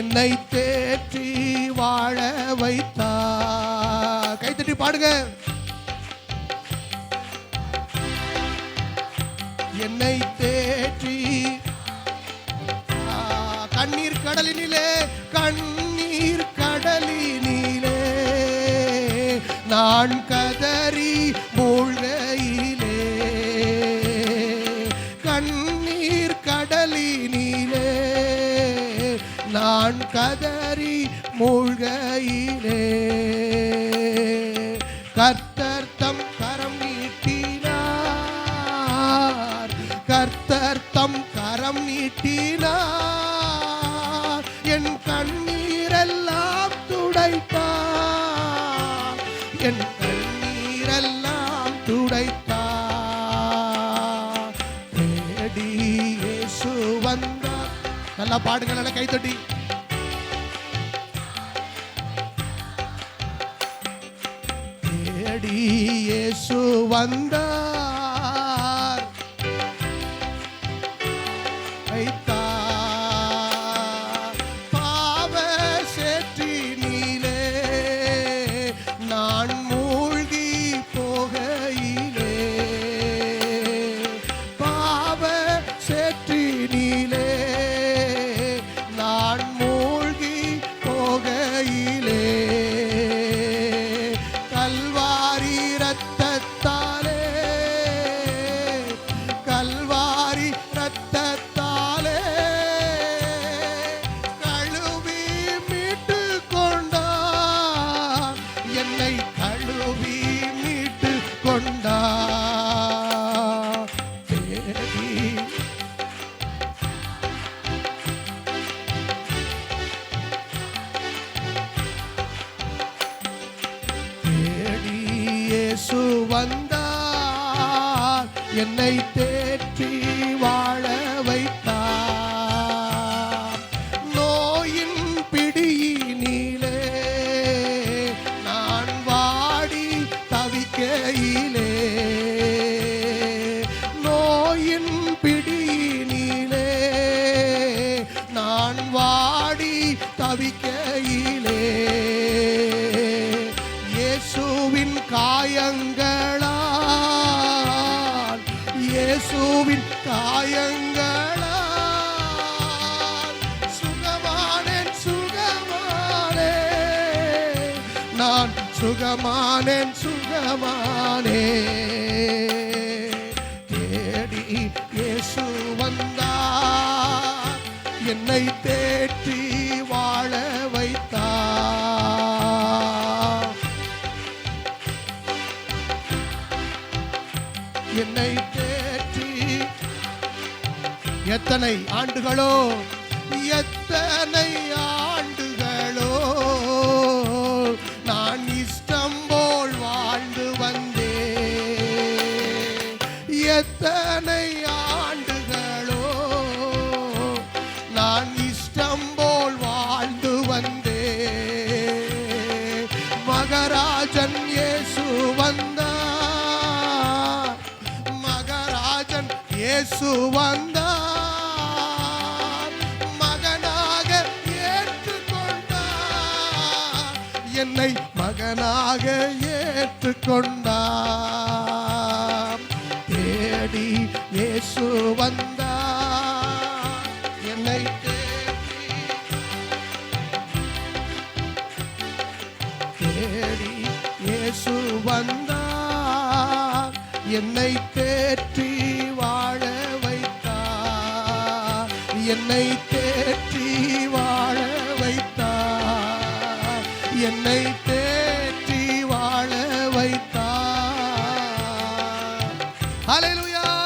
என்னை தேற்றி வாழ வைத்தா. கைத்தட்டி பாடுங்க. என்னை தேற்றி கண்ணீர் கடலினிலே கண்ணீர் கடலினிலே. நான் கதை நான் கதறி மூழ்கையிலே. கர்த்தர் தம் கரம் நீட்டினார். கர்த்தர் தம் கரம் நீட்டினார். என் கண்ணீரெல்லாம் துடைத்தார். என் கண்ணீரெல்லாம் துடைத்தார். தேடி இயேசு வந்தார். நல்லா பாடுங்க நல்லா கைத்தட்டி தேடி இயேசு வந்தார். வைத்தார். பாவ சேற்றினிலே நான் மூ வந்தார் என்னை தேற்றி வாழ வைத்தார். நோயின் பிடியினிலே நான் வாடி தவிக்கையிலே. நோயின் பிடியினிலே நான் வாடி தவிக்கையிலே. இயேசுவின் காயங்களால் இயேசுவின் காயங்களால் சுகமானே சுகமானே. நான் சுகமானேன் சுகமானே. தேடி இயேசு வந்தா என்னை தேற்றி வாழ வைத்தார். என்னை எத்தனை ஆண்டுகளோ எத்தனை ஆண்டுகளோ. நான் இஷ்டம் போல் வாழ்ந்து வந்தேன். எத்தனை ஆண்டுகளோ. நான் இஷ்டம் போல் வாழ்ந்து வந்தேன். மகராஜன் இயேசு வந்தார். மகராஜன் இயேசு வந்தார். என்னை மகனாக ஏற்றுக்கொண்டார். தேடி இயேசு வந்தார். என்னை தேடி இயேசு வந்தார். என்னை தேற்றி வாழ வைத்தார். என்னை Hallelujah.